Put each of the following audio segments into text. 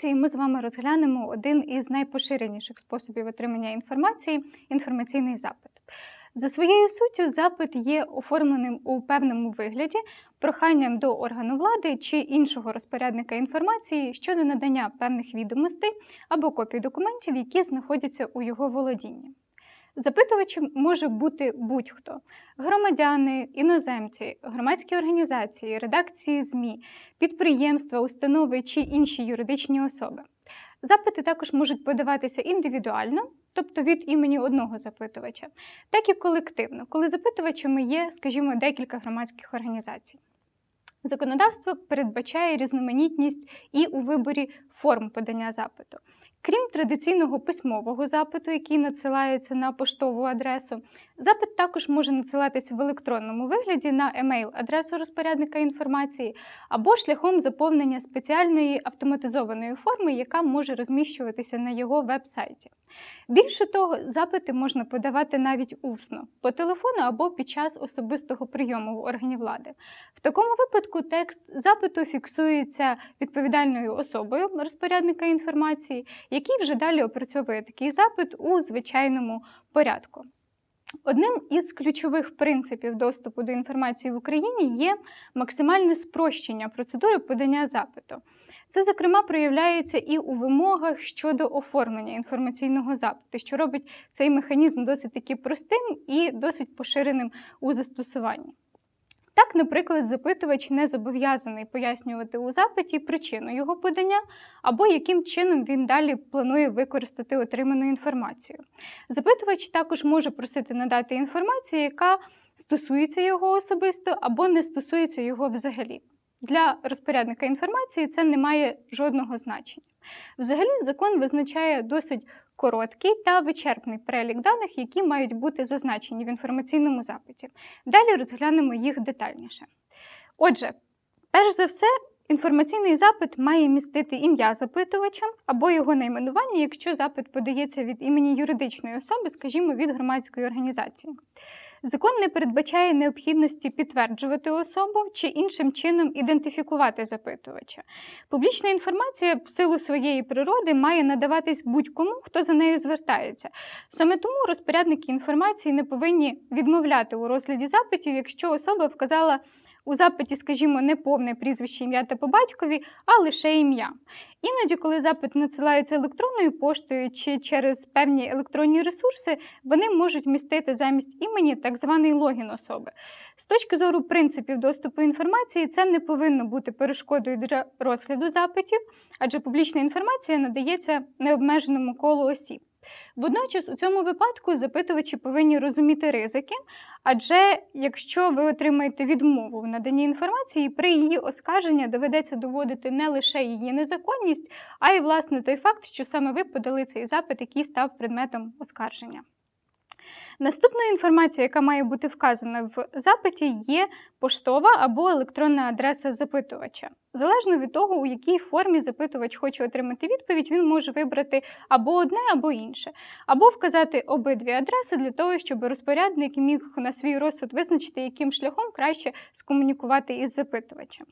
лекції ми з вами розглянемо один із найпоширеніших способів отримання інформації інформаційний запит. За своєю суттю, запит є оформленим у певному вигляді проханням до органу влади чи іншого розпорядника інформації щодо надання певних відомостей або копій документів, які знаходяться у його володінні. Запитувачем може бути будь-хто громадяни, іноземці, громадські організації, редакції ЗМІ, підприємства, установи чи інші юридичні особи. Запити також можуть подаватися індивідуально, тобто від імені одного запитувача, так і колективно, коли запитувачами є, скажімо, декілька громадських організацій. Законодавство передбачає різноманітність і у виборі форм подання запиту. Крім традиційного письмового запиту, який надсилається на поштову адресу, запит також може надсилатися в електронному вигляді на емейл-адресу розпорядника інформації або шляхом заповнення спеціальної автоматизованої форми, яка може розміщуватися на його веб-сайті. Більше того, запити можна подавати навіть усно, по телефону або під час особистого прийому в органі влади. В такому випадку текст запиту фіксується відповідальною особою розпорядника інформації, який вже далі опрацьовує такий запит у звичайному порядку. Одним із ключових принципів доступу до інформації в Україні є максимальне спрощення процедури подання запиту. Це, зокрема, проявляється і у вимогах щодо оформлення інформаційного запиту, що робить цей механізм досить таки простим і досить поширеним у застосуванні. Так, наприклад, запитувач не зобов'язаний пояснювати у запиті причину його подання або яким чином він далі планує використати отриману інформацію. Запитувач також може просити надати інформацію, яка стосується його особисто або не стосується його взагалі. Для розпорядника інформації це не має жодного значення. Взагалі, закон визначає досить короткий та вичерпний перелік даних, які мають бути зазначені в інформаційному запиті. Далі розглянемо їх детальніше. Отже, перш за все, інформаційний запит має містити ім'я запитувача або його найменування, якщо запит подається від імені юридичної особи, скажімо, від громадської організації. Закон не передбачає необхідності підтверджувати особу чи іншим чином ідентифікувати запитувача. Публічна інформація в силу своєї природи має надаватись будь-кому, хто за нею звертається. Саме тому розпорядники інформації не повинні відмовляти у розгляді запитів, якщо особа вказала у запиті, скажімо, не повне прізвище ім'я та по батькові, а лише ім'я. Іноді, коли запит надсилаються електронною поштою чи через певні електронні ресурси, вони можуть містити замість імені так званий логін особи. З точки зору принципів доступу інформації, це не повинно бути перешкодою для розгляду запитів, адже публічна інформація надається необмеженому колу осіб. Водночас, у цьому випадку запитувачі повинні розуміти ризики, адже якщо ви отримаєте відмову в наданні інформації, при її оскарженні доведеться доводити не лише її незаконність, а й власне той факт, що саме ви подали цей запит, який став предметом оскарження. Наступною інформацією, яка має бути вказана в запиті, є поштова або електронна адреса запитувача. Залежно від того, у якій формі запитувач хоче отримати відповідь, він може вибрати або одне, або інше, або вказати обидві адреси для того, щоб розпорядник міг на свій розсуд визначити, яким шляхом краще скомунікувати із запитувачем.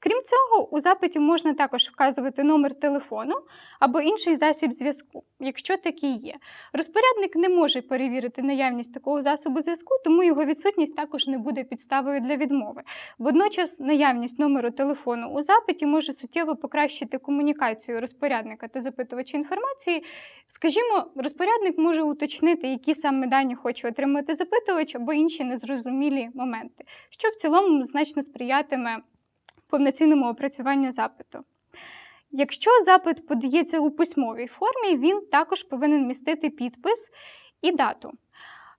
Крім цього, у запиті можна також вказувати номер телефону або інший засіб зв'язку, якщо такий є. Розпорядник не може перевірити наявність такого засобу зв'язку, тому його відсутність також не буде підставою для відмови. Водночас, наявність номеру телефону у запиті може суттєво покращити комунікацію розпорядника та запитувача інформації. Скажімо, розпорядник може уточнити, які саме дані хоче отримати запитувач або інші незрозумілі моменти, що в цілому значно сприятиме повноцінному опрацюванню запиту. Якщо запит подається у письмовій формі, він також повинен містити підпис і дату.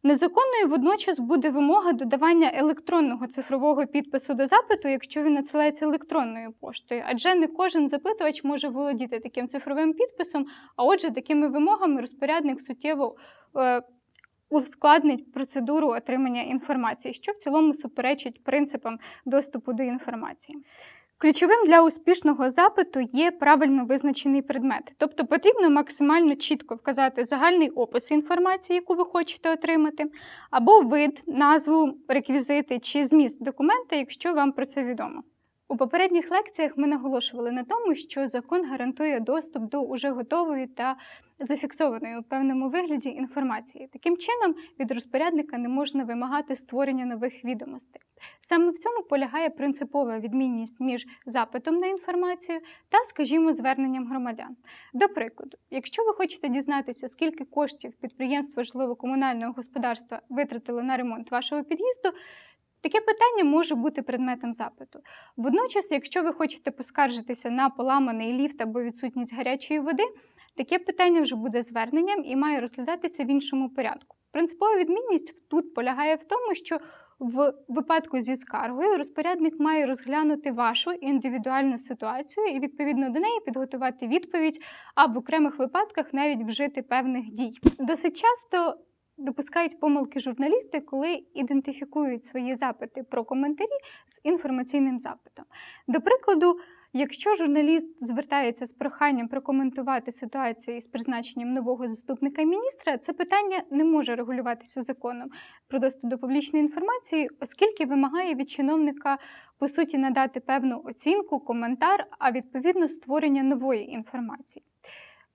Незаконною водночас буде вимога додавання електронного цифрового підпису до запиту, якщо він надсилається електронною поштою, адже не кожен запитувач може володіти таким цифровим підписом, а отже, такими вимогами розпорядник суттєво е, ускладнить процедуру отримання інформації, що в цілому суперечить принципам доступу до інформації. Ключовим для успішного запиту є правильно визначений предмет, тобто потрібно максимально чітко вказати загальний опис інформації, яку ви хочете отримати, або вид, назву, реквізити чи зміст документа, якщо вам про це відомо. У попередніх лекціях ми наголошували на тому, що закон гарантує доступ до уже готової та зафіксованої у певному вигляді інформації. Таким чином, від розпорядника не можна вимагати створення нових відомостей. Саме в цьому полягає принципова відмінність між запитом на інформацію та, скажімо, зверненням громадян. До прикладу, якщо ви хочете дізнатися, скільки коштів підприємство житлово-комунального господарства витратило на ремонт вашого під'їзду, Таке питання може бути предметом запиту. Водночас, якщо ви хочете поскаржитися на поламаний ліфт або відсутність гарячої води, таке питання вже буде зверненням і має розглядатися в іншому порядку. Принципова відмінність тут полягає в тому, що в випадку зі скаргою розпорядник має розглянути вашу індивідуальну ситуацію і відповідно до неї підготувати відповідь, а в окремих випадках навіть вжити певних дій. Досить часто допускають помилки журналісти, коли ідентифікують свої запити про коментарі з інформаційним запитом. До прикладу, якщо журналіст звертається з проханням прокоментувати ситуацію з призначенням нового заступника міністра, це питання не може регулюватися законом про доступ до публічної інформації, оскільки вимагає від чиновника по суті надати певну оцінку, коментар, а відповідно створення нової інформації.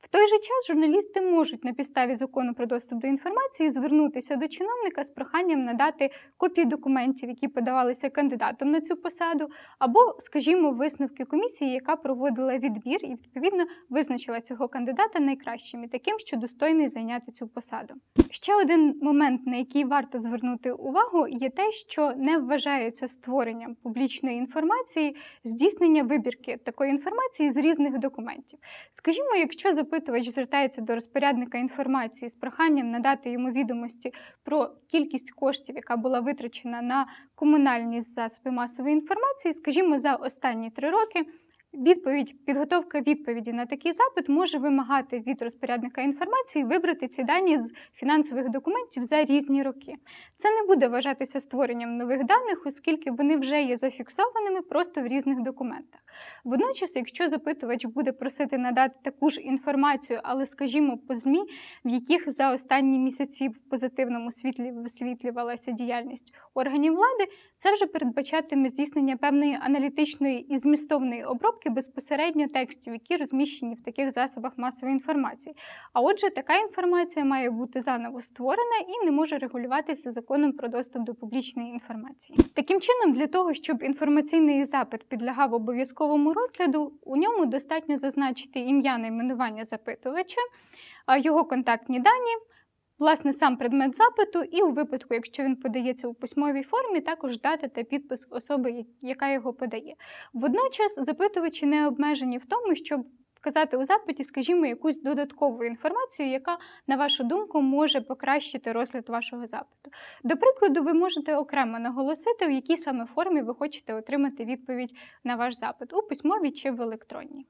В той же час журналісти можуть на підставі закону про доступ до інформації звернутися до чиновника з проханням надати копії документів, які подавалися кандидатом на цю посаду, або, скажімо, висновки комісії, яка проводила відбір і відповідно визначила цього кандидата найкращим і таким, що достойний зайняти цю посаду. Ще один момент, на який варто звернути увагу, є те, що не вважається створенням публічної інформації здійснення вибірки такої інформації з різних документів. Скажімо, якщо запитувач звертається до розпорядника інформації з проханням надати йому відомості про кількість коштів, яка була витрачена на комунальні засоби масової інформації, скажімо, за останні три роки. Відповідь, підготовка відповіді на такий запит може вимагати від розпорядника інформації вибрати ці дані з фінансових документів за різні роки. Це не буде вважатися створенням нових даних, оскільки вони вже є зафіксованими просто в різних документах. Водночас, якщо запитувач буде просити надати таку ж інформацію, але, скажімо, по ЗМІ, в яких за останні місяці в позитивному світлі висвітлювалася діяльність органів влади, це вже передбачатиме здійснення певної аналітичної і змістовної обробки безпосередньо текстів, які розміщені в таких засобах масової інформації. А отже, така інформація має бути заново створена і не може регулюватися законом про доступ до публічної інформації. Таким чином, для того, щоб інформаційний запит підлягав обов'язковому розгляду, у ньому достатньо зазначити ім'я найменування запитувача, його контактні дані. Власне, сам предмет запиту, і у випадку, якщо він подається у письмовій формі, також дата та підпис особи, яка його подає. Водночас запитувачі не обмежені в тому, щоб вказати у запиті, скажімо, якусь додаткову інформацію, яка, на вашу думку, може покращити розгляд вашого запиту. До прикладу, ви можете окремо наголосити, в якій саме формі ви хочете отримати відповідь на ваш запит у письмовій чи в електронній.